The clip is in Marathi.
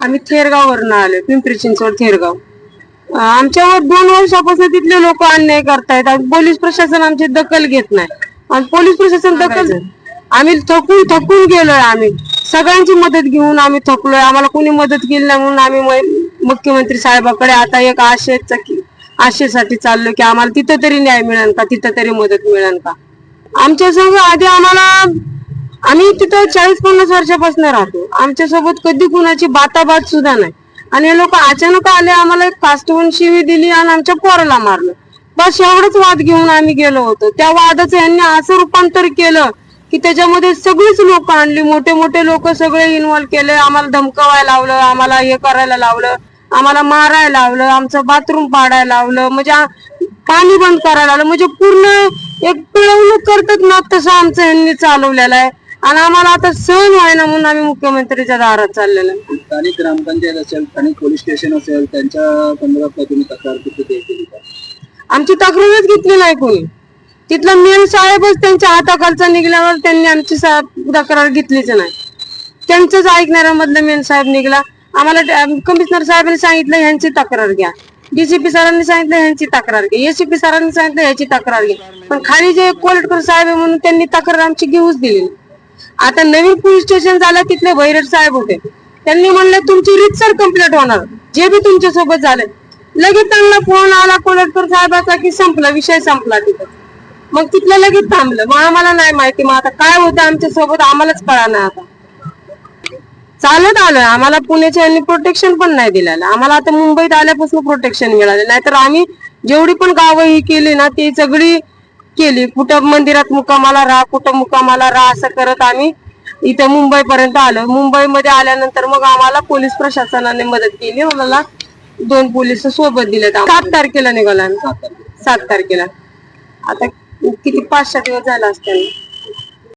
आम्ही थेरगाववरून आलो पिंपरी चिंचवड थेरगाव. आमच्यावर दोन वर्षापासून तिथले लोक अन्याय करतायत आणि पोलीस प्रशासन आमची दखल घेत नाही. आणि पोलीस प्रशासन दखल आम्ही थकून थकून गेलोय आम्ही. सगळ्यांची मदत घेऊन आम्ही थकलोय. आम्हाला कोणी मदत केली नाही म्हणून आम्ही मुख्यमंत्री साहेबाकडे आता एक आशेचा की आशेसाठी चाललो की आम्हाला तिथं तरी न्याय मिळेल का? तिथं तरी मदत मिळेल का? आमच्या संघ आधी आम्हाला आम्ही तिथं चाळीस पन्नास वर्षापासून राहतो. आमच्यासोबत कधी कुणाची बाताबात सुद्धा नाही. आणि हे लोक अचानक आले आम्हाला एक कास्टवून शिवी दिली आणि आमच्या पोराला मारलं. बस एवढंच वाद घेऊन आम्ही गेलो होतो. त्या वादाचं यांनी असं रूपांतर केलं की त्याच्यामध्ये सगळीच लोक आणली. मोठे मोठे लोक सगळे इन्व्हॉल्व केले. आम्हाला धमकावायला लावलं आम्हाला हे करायला लावलं आम्हाला मारायला लावलं आमचं बाथरूम पाडायला लावलं म्हणजे पाणी बंद करायला लावलं. म्हणजे पूर्ण एक पिळवणूक करतात ना तसं आमचं यांनी चालवलेलं आहे. आणि आम्हाला आता सहन व्हायना म्हणून आम्ही मुख्यमंत्रीच्या दारात चाललेलो. आहे. स्थानिक ग्रामपंचायत असेल स्थानिक पोलीस स्टेशन असेल त्यांच्या संदर्भात काही तुम्ही तक्रार कुठे केली का? आमची तक्रारच घेतली नाही कोणी. तिथला मेन साहेबच त्यांच्या हाताखालचा निघल्यावर त्यांनी आमची सा- तक्रार घेतलीच नाही. त्यांचंच ऐकणाऱ्यामधलं मेन साहेब निघला. आम्हाला कमिशनर साहेबांनी सांगितलं ह्यांची तक्रार घ्या. डीसीपी सरांनी सांगितलं ह्यांची तक्रार घ्या. एसीपी सरांनी सांगितलं ह्याची तक्रार घ्या. पण खाली जे कोल्टकर साहेब आहे म्हणून त्यांनी तक्रार आमची घेऊच दिली नाही. आता नवीन पोलीस स्टेशन झालं तिथले भैरट साहेब होते. त्यांनी म्हणलं तुमची रितसर कंप्लीट होणार. जे बी तुमच्यासोबत झालं. लगेच त्यांना फोन आला कोल्हटकर साहेबाचा की संपला विषय संपला तिथं. मग तिथलं लगेच थांबलं. मग आम्हाला नाही माहिती मग आता काय होतं आमच्यासोबत आम्हालाच कळा आता. चालत आलोय आम्हाला पुण्याच्या यांनी प्रोटेक्शन पण नाही दिलेलं. आम्हाला आता मुंबईत आल्यापासून प्रोटेक्शन मिळालं. नाहीतर आम्ही जेवढी पण गावं ही केली ना ती सगळी केली. कुठं मंदिरात मुक्कामाला राहा कुठं मुक्कामाला राहा असं करत आम्ही इथं मुंबई पर्यंत आलो. मुंबईमध्ये आल्यानंतर मग आम्हाला पोलीस प्रशासनाने मदत केली. आम्हाला दोन पोलीस सोबत दिलेत. सात तारखेला निघाला आम्ही. सात तारखेला. आता किती पाच दिवस झाला असताना